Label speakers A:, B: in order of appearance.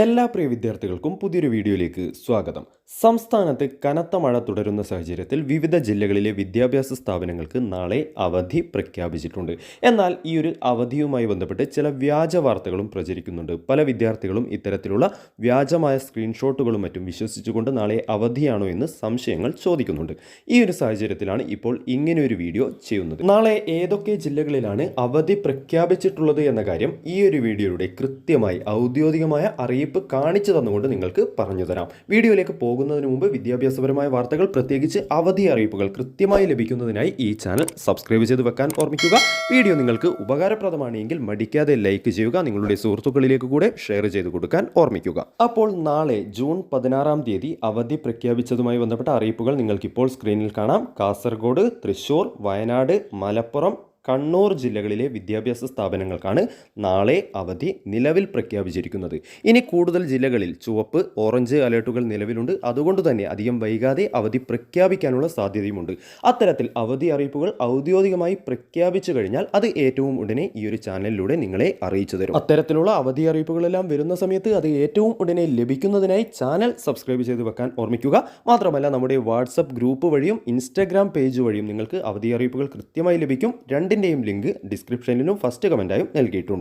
A: എല്ലാ പ്രിയ വിദ്യാർത്ഥികൾക്കും പുതിയൊരു വീഡിയോയിലേക്ക് സ്വാഗതം. സംസ്ഥാനത്ത് കനത്ത മഴ തുടരുന്ന സാഹചര്യത്തിൽ വിവിധ ജില്ലകളിലെ വിദ്യാഭ്യാസ സ്ഥാപനങ്ങൾക്ക് നാളെ അവധി പ്രഖ്യാപിച്ചിട്ടുണ്ട്. എന്നാൽ ഈ ഒരു അവധിയുമായി ബന്ധപ്പെട്ട് ചില വ്യാജ വാർത്തകളും പ്രചരിക്കുന്നുണ്ട്. പല വിദ്യാർത്ഥികളും ഇത്തരത്തിലുള്ള വ്യാജമായ സ്ക്രീൻഷോട്ടുകളും മറ്റും വിശ്വസിച്ചുകൊണ്ട് നാളെ അവധിയാണോ എന്ന് സംശയങ്ങൾ ചോദിക്കുന്നുണ്ട്. ഈ ഒരു സാഹചര്യത്തിലാണ് ഇപ്പോൾ ഇങ്ങനെ ഒരു വീഡിയോ ചെയ്യുന്നത്. നാളെ ഏതൊക്കെ ജില്ലകളിലാണ് അവധി പ്രഖ്യാപിച്ചിട്ടുള്ളത് എന്ന കാര്യം ഈ ഒരു വീഡിയോയുടെ കൃത്യമായി ഔദ്യോഗികമായ അറിയിപ്പ് കാണിച്ചു തന്നുകൊണ്ട് നിങ്ങൾക്ക് പറഞ്ഞു തരാം. വീഡിയോയിലേക്ക് പോകുന്നതിന് മുമ്പ് വിദ്യാഭ്യാസപരമായ വാർത്തകൾ പ്രത്യേകിച്ച് അവധി അറിയിപ്പുകൾ കൃത്യമായി ലഭിക്കുന്നതിനായി ഈ ചാനൽ സബ്സ്ക്രൈബ് ചെയ്ത് വെക്കാൻ ഓർമ്മിക്കുക. വീഡിയോ നിങ്ങൾക്ക് ഉപകാരപ്രദമാണെങ്കിൽ മടിക്കാതെ ലൈക്ക് ചെയ്യുക നിങ്ങളുടെ സുഹൃത്തുക്കളിലേക്ക് കൂടെ ഷെയർ ചെയ്ത് കൊടുക്കാൻ ഓർമ്മിക്കുക. അപ്പോൾ നാളെ ജൂൺ പതിനാറാം തീയതി അവധി പ്രഖ്യാപിച്ചതുമായി ബന്ധപ്പെട്ട അറിയിപ്പുകൾ നിങ്ങൾക്കിപ്പോൾ സ്ക്രീനിൽ കാണാം. കാസർഗോഡ് തൃശൂർ വയനാട് മലപ്പുറം കണ്ണൂർ ജില്ലകളിലെ വിദ്യാഭ്യാസ സ്ഥാപനങ്ങൾക്കാണ് നാളെ അവധി നിലവിൽ പ്രഖ്യാപിച്ചിരിക്കുന്നത്. ഇനി കൂടുതൽ ജില്ലകളിൽ ചുവപ്പ് ഓറഞ്ച് അലേർട്ടുകൾ നിലവിലുണ്ട്. അതുകൊണ്ട് തന്നെ അധികം വൈകാതെ അവധി പ്രഖ്യാപിക്കാനുള്ള സാധ്യതയുമുണ്ട്. അത്തരത്തിൽ അവധി അറിയിപ്പുകൾ ഔദ്യോഗികമായി പ്രഖ്യാപിച്ചു കഴിഞ്ഞാൽ അത് ഏറ്റവും ഉടനെ ഈ ഒരു ചാനലിലൂടെ നിങ്ങളെ അറിയിച്ചു തരും. അത്തരത്തിലുള്ള അവധി അറിയിപ്പുകളെല്ലാം വരുന്ന സമയത്ത് അത് ഏറ്റവും ഉടനെ ലഭിക്കുന്നതിനായി ചാനൽ സബ്സ്ക്രൈബ് ചെയ്ത് വെക്കാൻ ഓർമ്മിക്കുക. മാത്രമല്ല നമ്മുടെ വാട്സപ്പ് ഗ്രൂപ്പ് വഴിയും ഇൻസ്റ്റാഗ്രാം പേജ് വഴിയും നിങ്ങൾക്ക് അവധി അറിയിപ്പുകൾ കൃത്യമായി ലഭിക്കും. രണ്ടിന്റെയും ലിങ്ക് ഡിസ്ക്രിപ്ഷനിലും ഫസ്റ്റ് കമന്റായും നൽകിയിട്ടുണ്ട്.